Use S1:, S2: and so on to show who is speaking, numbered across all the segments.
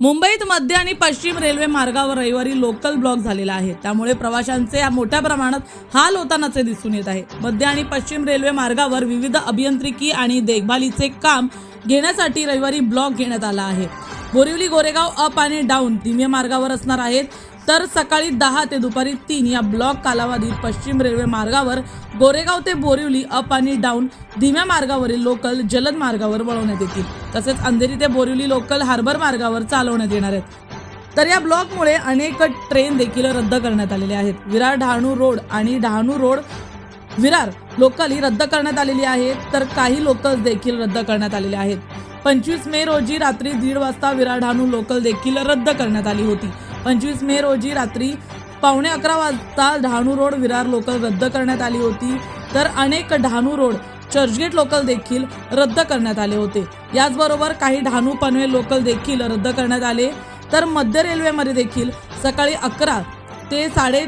S1: मुंबईत मध्य आणि पश्चिम रेल्वे मार्गावर रविवारी लोकल ब्लॉक झालेला आहे. त्यामुळे प्रवाशांचे मोठ्या प्रमाणात हाल होतानाचे दिसून येत आहे. मध्य आणि पश्चिम रेल्वे मार्गावर विविध अभियांत्रिकी आणि देखभालीचे काम घेण्यासाठी रविवारी ब्लॉक घेण्यात आला आहे. बोरिवली गोरेगाव अप आणि डाऊन धीमे मार्गावर असणार आहेत. तर सकाळी दहा ते दुपारी तीन या ब्लॉक कालावधीत पश्चिम रेल्वे मार्गावर गोरेगाव ते बोरिवली अप आणि डाऊन धीम्या मार्गावरील लोकल जलद मार्गावर वळवण्यात येतील. तसेच अंधेरी ते बोरिवली लोकल हार्बर मार्गावर चालवण्यात येणार आहेत. तर या ब्लॉकमुळे अनेक ट्रेन देखील रद्द करण्यात आलेल्या आहेत. विरार डहाणू रोड आणि डहाणू रोड विरार लोकल ही रद्द करण्यात आलेली आहे तर काही लोकल देखील रद्द करण्यात आलेले आहेत. पंचवीस मे रोजी रात्री दीड वाजता विरार डहाणू लोकल देखील रद्द करण्यात आली होती. पंचवीस मे रोजी रात्री पावणे अकरा वाजता डहाणू रोड विरार लोकल रद्द करण्यात आली होती. तर अनेक डहाणू रोड चर्चगेट लोकल देखील रद्द करण्यात आले होते. याचबरोबर काही डहाणू पनवेल लोकल देखील रद्द करण्यात आले. तर मध्य रेल्वेमध्ये देखील सकाळी अकरा ते साडे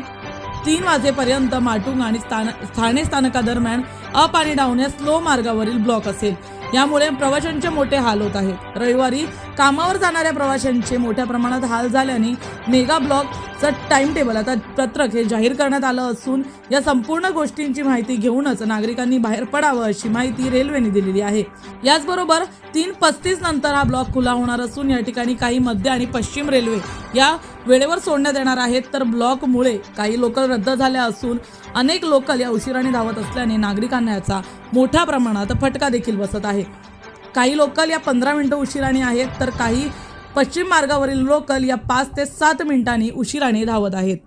S1: तीन वाजेपर्यंत माटुंग आणि स्थान ठाणे स्थानकादरम्यान अप आणि डाऊन या स्लो मार्गावरील ब्लॉक असेल. यामुळे प्रवाशांचे मोठे हाल होत आहेत. रविवारी कामावर जाणाऱ्या प्रवाशांचे मोठ्या प्रमाणात हाल झाल्याने मेगा चा टाइम टेबल आता पत्रक हे जाहीर करण्यात आलं असून या संपूर्ण गोष्टींची माहिती घेऊनच नागरिकांनी बाहेर पडावं अशी माहिती रेल्वेने दिलेली आहे. याचबरोबर तीन पस्तीस नंतर हा ब्लॉक खुला होणार असून या ठिकाणी काही मध्य आणि पश्चिम रेल्वे या वेळेवर सोडण्यात येणार आहेत. तर ब्लॉकमुळे काही लोकल रद्द झाल्या असून अनेक लोकल या उशिराने धावत असल्याने नागरिकांना याचा मोठ्या प्रमाणात फटका देखील बसत आहे. काही लोकल या पंधरा मिनिटं उशिराने आहेत तर काही पश्चिम मार्गावरील लोकल या पाच ते सात मिनिटांनी उशिराने धावत आहेत.